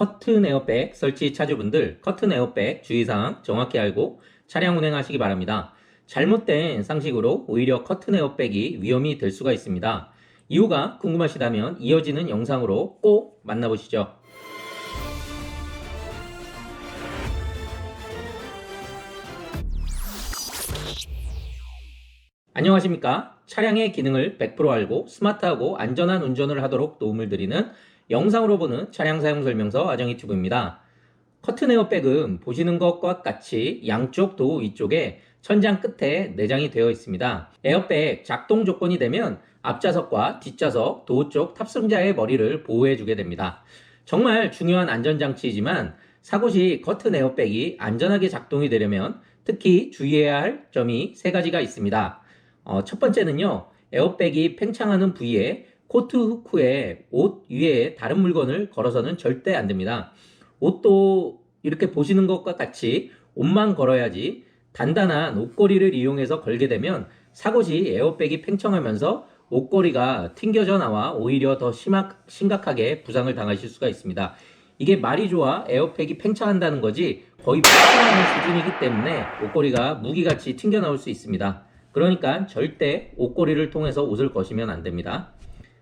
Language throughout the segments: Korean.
커튼 에어백 설치 차주분들 커튼 에어백 주의사항 정확히 알고 차량 운행하시기 바랍니다. 잘못된 상식으로 오히려 커튼 에어백이 위험이 될 수가 있습니다. 이유가 궁금하시다면 이어지는 영상으로 꼭 만나보시죠. 안녕하십니까? 차량의 기능을 100% 알고 스마트하고 안전한 운전을 하도록 도움을 드리는 영상으로 보는 차량 사용 설명서 아정이 튜브입니다. 커튼 에어백은 보시는 것과 같이 양쪽 도어 위쪽에 천장 끝에 내장이 되어 있습니다. 에어백 작동 조건이 되면 앞좌석과 뒷좌석 도어 쪽 탑승자의 머리를 보호해 주게 됩니다. 정말 중요한 안전장치이지만 사고 시 커튼 에어백이 안전하게 작동이 되려면 특히 주의해야 할 점이 세 가지가 있습니다. 어, 첫 번째는요, 에어백이 팽창하는 부위에 코트 후크에 옷 위에 다른 물건을 걸어서는 절대 안 됩니다. 옷도 이렇게 보시는 것과 같이 옷만 걸어야지 단단한 옷걸이를 이용해서 걸게 되면 사고 시 에어백이 팽창하면서 옷걸이가 튕겨져 나와 오히려 더 심각, 심각하게 부상을 당하실 수가 있습니다. 이게 말이 좋아 에어백이 팽창한다는 거지 거의 팽창하는 수준이기 때문에 옷걸이가 무기같이 튕겨 나올 수 있습니다. 그러니까 절대 옷걸이를 통해서 옷을 거시면 안 됩니다.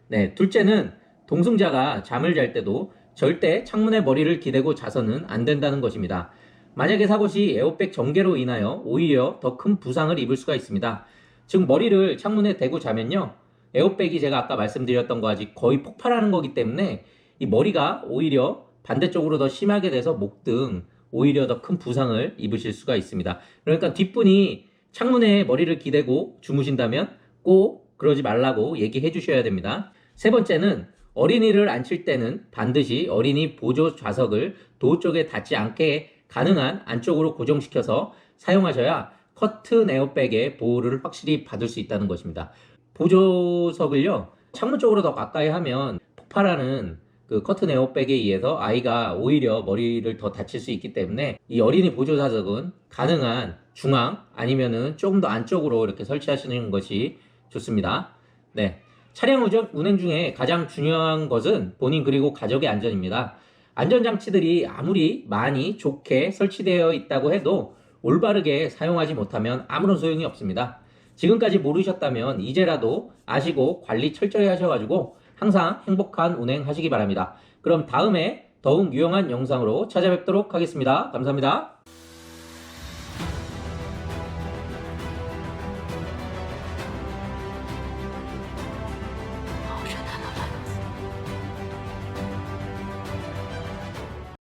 네, 둘째는 동승자가 잠을 잘 때도 절대 창문에 머리를 기대고 자서는 안 된다는 것입니다. 만약에 사고 시 에어백 전개로 인하여 오히려 더 큰 부상을 입을 수가 있습니다. 즉 머리를 창문에 대고 자면요. 에어백이 제가 아까 말씀드렸던 거 아직 거의 폭발하는 거기 때문에 이 머리가 오히려 반대쪽으로 더 심하게 돼서 목 등 오히려 더 큰 부상을 입으실 수가 있습니다. 그러니까 뒷분이 창문에 머리를 기대고 주무신다면 꼭 그러지 말라고 얘기해 주셔야 됩니다. 세 번째는 어린이를 앉힐 때는 반드시 어린이 보조 좌석을 도어 쪽에 닿지 않게 가능한 안쪽으로 고정시켜서 사용하셔야 커튼 에어백의 보호를 확실히 받을 수 있다는 것입니다. 보조석을요, 창문 쪽으로 더 가까이 하면 폭발하는 그 커튼 에어백에 의해서 아이가 오히려 머리를 더 다칠 수 있기 때문에 이 어린이 보조 좌석은 가능한 중앙 아니면은 조금 더 안쪽으로 이렇게 설치하시는 것이 좋습니다. 네. 차량 운행 중에 가장 중요한 것은 본인 그리고 가족의 안전입니다. 안전장치들이 아무리 많이 좋게 설치되어 있다고 해도 올바르게 사용하지 못하면 아무런 소용이 없습니다. 지금까지 모르셨다면 이제라도 아시고 관리 철저히 하셔가지고 항상 행복한 운행 하시기 바랍니다. 그럼 다음에 더욱 유용한 영상으로 찾아뵙도록 하겠습니다. 감사합니다.